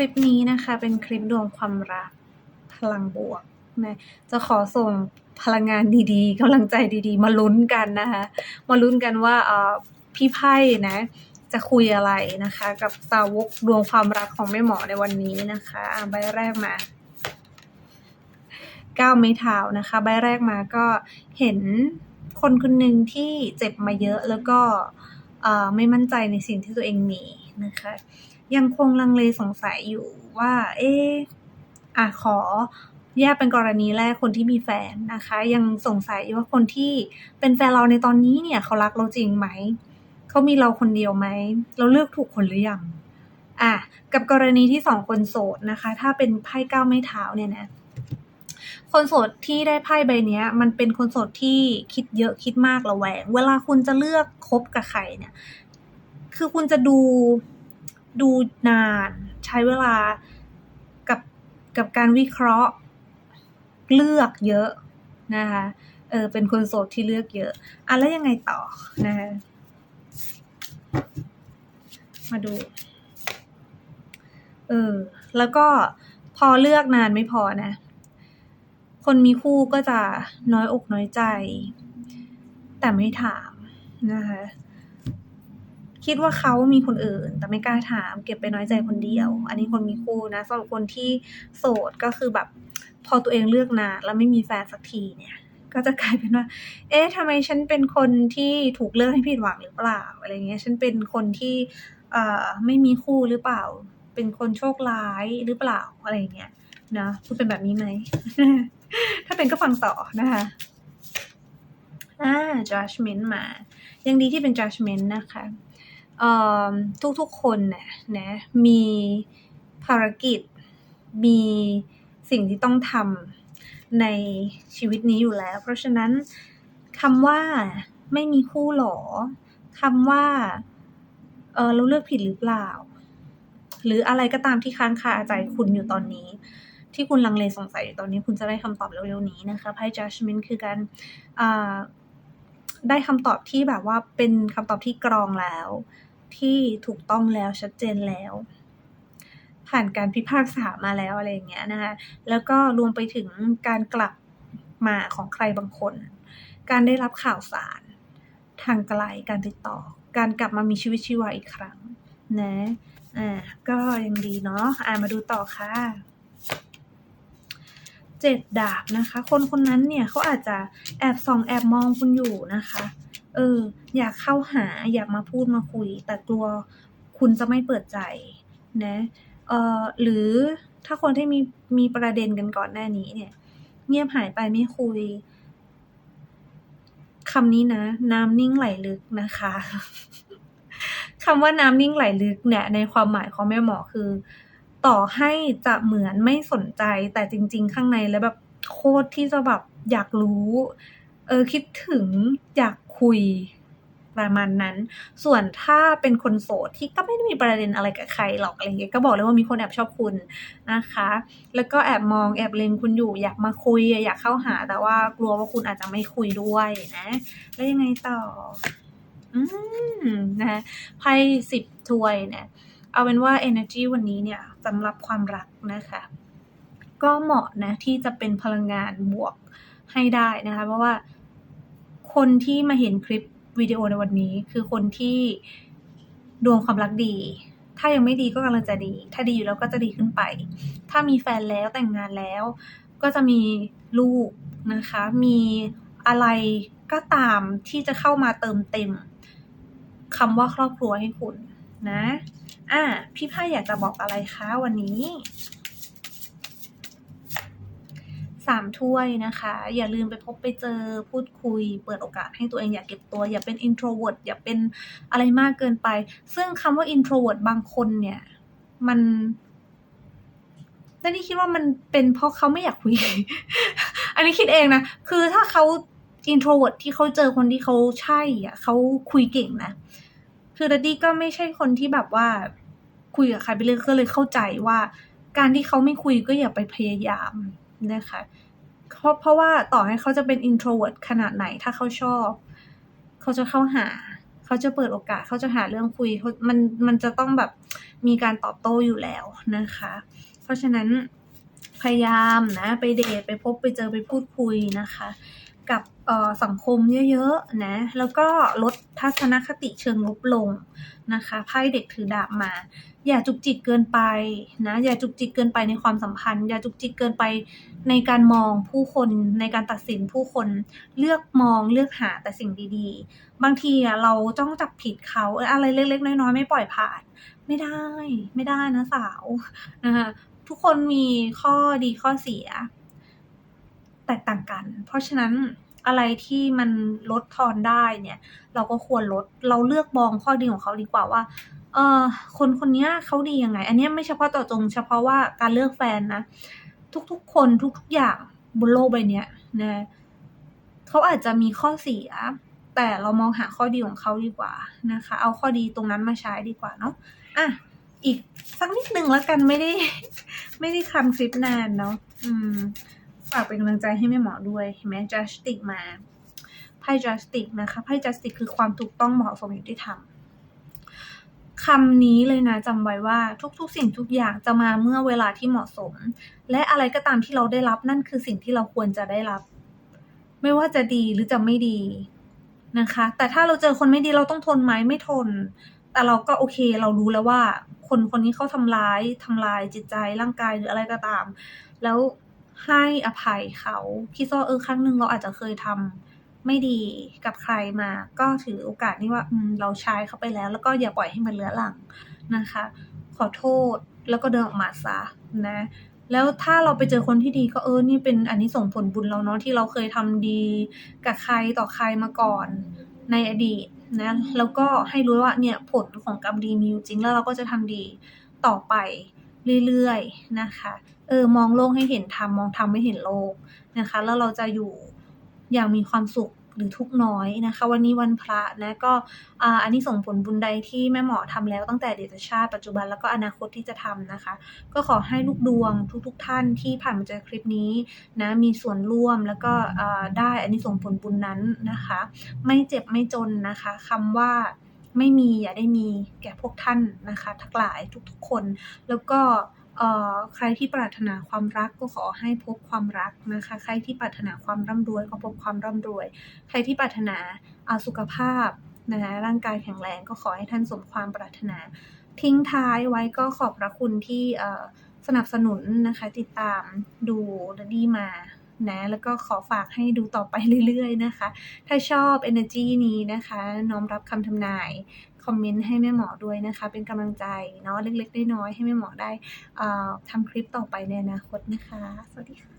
ลิปนี้นะคะ เป็นคลิปดวงความรักพลังบวกนะจะขอส่งพลังงานดีๆกำลังใจดีๆ มาลุ้นกันนะคะ มาลุ้นกันว่าพี่ไพ่นะ จะคุยอะไรนะคะ กับสาวกดวงความรักของแม่หมอในวันนี้นะคะใบแรกมาก้าวไม้เท้านะคะ ใบแรกมาก็เห็นคนคนหนึ่งที่เจ็บมาเยอะแล้วก็ไม่มั่นใจในสิ่งที่ตัวเองมีนะคะ ยังคงลังเลสงสัยอยู่ว่า เอ๊ะอะขอแยกเป็นกรณีแรกคนที่มีแฟนนะคะ ยังสงสัยว่าคนที่เป็นแฟนเราในตอนนี้เนี่ยเขารักเราจริงไหมเขามีเราคนเดียวไหมเราเลือกถูกคนหรือยังอะกับกรณีที่สองคนโสดนะคะ ถ้าเป็นไพ่เก้าไม้เท้าเนี่ยนะคนโสดที่ได้ไพ่ใบเนี้ยมันเป็นคนโสดที่คิดเยอะคิดมากระแวง เวลาคุณจะเลือกคบกับใครเนี่ย คือคุณจะดู ดูนาน ใช้เวลากับกับการวิเคราะห์เลือกเยอะนะคะเออเป็นคนโสดที่เลือกเยอะอะแล้วยังไงต่อนะคะมาดูเออแล้วก็พอเลือกนานไม่พอนะ คนมีคู่ก็จะน้อยอกน้อยใจ แต่ไม่ถามนะคะ คิดว่าเขามีคนอื่น แต่ไม่กล้าถามเก็บไปน้อยใจคนเดียว อันนี้คนมีคู่นะสำหรับคนที่โสดก็คือแบบพอตัวเองเลือกนานแล้วไม่มีแฟนสักทีเนี่ยก็จะกลายเป็นว่า เอ๊ะทำไมฉันเป็นคนที่ถูกเลือกให้ผิดหวังหรือเปล่า อะไรเงี้ย ฉันเป็นคนที่ เอ่อ ไม่มีคู่หรือเปล่า เป็นคนโชคร้ายหรือเปล่า อะไรเงี้ย นะคุณเป็นแบบนี้ไหม ถ้าเป็นก็ฟังต่อนะคะ อ่า judgment มา ยังดีที่เป็น judgment นะคะ ทุกๆคนน่ะนะมีภารกิจ มีสิ่งที่ต้องทำในชีวิตนี้อยู่แล้ว เพราะฉะนั้นคำว่าไม่มีคู่หรอคำว่าเออเราเลือกผิดหรือเปล่า หรืออะไรก็ตามที่ค้างคาใจคุณอยู่ตอนนี้ ที่คุณลังเลสงสัยอยู่ตอนนี้คุณจะได้คำตอบเร็วๆนี้นะคะไพ่ judgment คือการได้คำตอบที่แบบว่าเป็นคำตอบที่กรองแล้ว ที่ถูกต้องแล้วชัดเจนแล้ว ผ่านการพิพากษามาแล้วอะไรอย่างเงี้ยนะคะแล้วก็รวมไปถึงการกลับมาของใครบางคน การได้รับข่าวสาร ทางไกลการติดต่อ การกลับมามีชีวิตชีวาอีกครั้งนะอ่าก็ยังดีเนาะอ่ามาดูต่อค่ะเจ็ดดาบนะคะ คนคนนั้นเนี่ยเขาอาจจะแอบส่องแอบมองคุณอยู่นะคะ เออ อยากเข้าหาอยากมาพูดมาคุย แต่กลัวคุณจะไม่เปิดใจนะเออหรือถ้าคนที่มีมีประเด็นกันก่อนหน้านี้เนี่ย เงียบหายไปไม่คุยคำนี้นะ น้ำนิ่งไหลลึกนะคะคำว่าน้ำนิ่งไหลลึกเนี่ย ในความหมายของแม่หมอคือ ต่อให้จะเหมือนไม่สนใจ แต่จริง ๆ ข้างในแล้วแบบโคตรที่จะแบบอยากรู้ เออคิดถึงอยาก คุยประมาณนั้น ส่วนถ้าเป็นคนโสดที่ก็ไม่ได้มีประเด็นอะไรกับใครหรอกอะไรเงี้ย ก็บอกเลยว่ามีคนแอบชอบคุณนะคะ แล้วก็แอบมองแอบเล็งคุณอยู่ อยากมาคุยอยากเข้าหา แต่ว่ากลัวว่าคุณอาจจะไม่คุยด้วยนะ แล้วยังไงต่อ อืมนะไพ่สิบถ้วยเนี่ย เอาเป็นว่า energy วันนี้เนี่ยสำหรับความรักนะคะ ก็เหมาะนะที่จะเป็นพลังงานบวกให้ได้นะคะ เพราะว่า คนที่มาเห็นคลิปวิดีโอในวันนี้ คือคนที่ดวงความรักดี ถ้ายังไม่ดีก็กำลังจะดี ถ้าดีอยู่แล้วก็จะดีขึ้นไป ถ้ามีแฟนแล้วแต่งงานแล้ว ก็จะมีลูกนะคะ มีอะไรก็ตามที่จะเข้ามาเติมเต็มคำว่าครอบครัวให้คุณนะ อะพี่ไพ่อยากจะบอกอะไรคะวันนี้ สามถ้วยนะคะ อย่าลืมไปพบไปเจอพูดคุย เปิดโอกาสให้ตัวเองอย่าเก็บตัว อย่าเป็น introvert อย่าเป็นอะไรมากเกินไป ซึ่งคำว่า introvert บางคนเนี่ย มันแต่นี่คิดว่ามันเป็นเพราะเขาไม่อยากคุย อันนี้คิดเองนะ คือถ้าเขา introvert ที่เขาเจอคนที่เขาใช่อะเขาคุยเก่งนะ คือดัดดี้ก็ไม่ใช่คนที่แบบว่าคุยกับใครไปเรื่อยก็เลยเข้าใจว่า การที่เขาไม่คุยก็อย่าไปพยายาม นะคะเพราะเพราะว่าต่อให้เขาจะเป็น introvert ขนาดไหนถ้าเขาชอบ เขาจะเข้าหา เขาจะเปิดโอกาสเขาจะหาเรื่องคุยมันมันจะต้องแบบมีการตอบโต้อยู่แล้วนะคะ เพราะฉะนั้นพยายามนะ ไปเดทไปพบไปเจอไปพูดคุยนะคะ กับสังคมเยอะๆนะแล้วก็ลดทัศนคติเชิงลบลงนะคะไพ่เด็กถือดาบมา อย่าจุกจิกเกินไปนะอย่าจุกจิกเกินไปในความสัมพันธ์ อย่าจุกจิกเกินไปในการมองผู้คนในการตัดสินผู้คนเลือกมองเลือกหาแต่สิ่งดีๆ บางทีเราจ้องจับผิดเขาอะไรเล็กๆน้อยๆไม่ปล่อยผ่าน ไม่ได้ไม่ได้นะสาวนะคะทุกคนมีข้อดีข้อเสีย แตกต่างกัน เพราะฉะนั้นอะไรที่มันลดทอนได้เนี่ย เราก็ควรลดเราเลือกมองข้อดีของเขาดีกว่าว่าเออคนคนนี้เขาดียังไง อันนี้ไม่เฉพาะต่อจง เฉพาะว่าการเลือกแฟนนะ ทุกๆคนทุกๆอย่างบนโลกใบนี้นะเขาอาจจะมีข้อเสีย แต่เรามองหาข้อดีของเขาดีกว่านะคะ เอาข้อดีตรงนั้นมาใช้ดีกว่าเนาะอะอีกสักนิดหนึ่งแล้วกันไม่ได้ ไม่ได้ทำคลิปนานเนาะอืม ฝากเป็นกำลังใจให้แม่หมอด้วยเห็นไหม justice มาไพ่ justice นะคะไพ่ justice คือความถูกต้องเหมาะสมยุติธรรมคำนี้เลยนะจำไว้ว่าทุกๆ สิ่งทุกอย่างจะมาเมื่อเวลาที่เหมาะสม และอะไรก็ตามที่เราได้รับนั่นคือสิ่งที่เราควรจะได้รับ ไม่ว่าจะดีหรือจะไม่ดีนะคะ แต่ถ้าเราเจอคนไม่ดีเราต้องทนไหมไม่ทน แต่เราก็โอเค เรารู้แล้วว่า คนคนนี้เขาทำร้ายทำลายจิตใจร่างกายหรืออะไรก็ตาม แล้ว ให้อภัยเขาคิดว่าเออครั้งหนึ่งเราอาจจะเคยทำไม่ดีกับใครมา ก็ถือโอกาสนี้ว่าเราใช้เขาไปแล้ว แล้วก็อย่าปล่อยให้มันเลื้อหลังนะคะ ขอโทษแล้วก็เดินออกมาซะนะแล้วถ้าเราไปเจอคนที่ดีก็เออ นี่เป็นอันนี้ส่งผลบุญเราเนาะที่เราเคยทำดีกับใครต่อใครมาก่อนในอดีตนะแล้วก็ให้รู้ว่าเนี่ยผลของกรรมดีมีอยู่จริงแล้วเราก็จะทำดีต่อไปเรื่อยๆนะคะ เออมองโลกให้เห็นธรรมมองธรรมไม่เห็นโลกนะคะ แล้วเราจะอยู่อย่างมีความสุขหรือทุกน้อยนะคะ วันนี้วันพระนะก็อ่าอันนี้ส่งผลบุญใดที่แม่หมอทำแล้วตั้งแต่เดชชาติปัจจุบันแล้วก็อนาคตที่จะทำนะคะ ก็ขอให้ลูกดวงทุกๆทท่านที่ผ่านมาเจอคลิปนี้นะมีส่วนร่วมแล้วก็อ่าได้อันนี้ส่งผลบุญนั้นนะคะ ไม่เจ็บไม่จนนะคะคำว่าไม่มีอย่าได้มีแก่พวกท่านนะคะ ทั้งหลายทุกๆคนแล้วก็ ใครที่ปรารถนาความรักก็ขอให้พบความรักนะคะ ใครที่ปรารถนาความร่ำรวยก็พบความร่ำรวย ใครที่ปรารถนาอาสุขภาพนะคะร่างกายแข็งแรงก็ขอให้ท่านสมความปรารถนา ทิ้งท้ายไว้ก็ขอบพระคุณที่สนับสนุนนะคะ ติดตามดูและดีมานะแล้วก็ขอฝากให้ดูต่อไปเรื่อยๆนะคะ ถ้าชอบ energy นี้นะคะ น้อมรับคำทำนาย คอมเมนต์ให้แม่หมอด้วยนะคะ เป็นกำลังใจเนาะเล็กๆน้อยๆให้แม่หมอได้อ่าทำคลิปต่อไปในอนาคตนะคะ สวัสดีค่ะ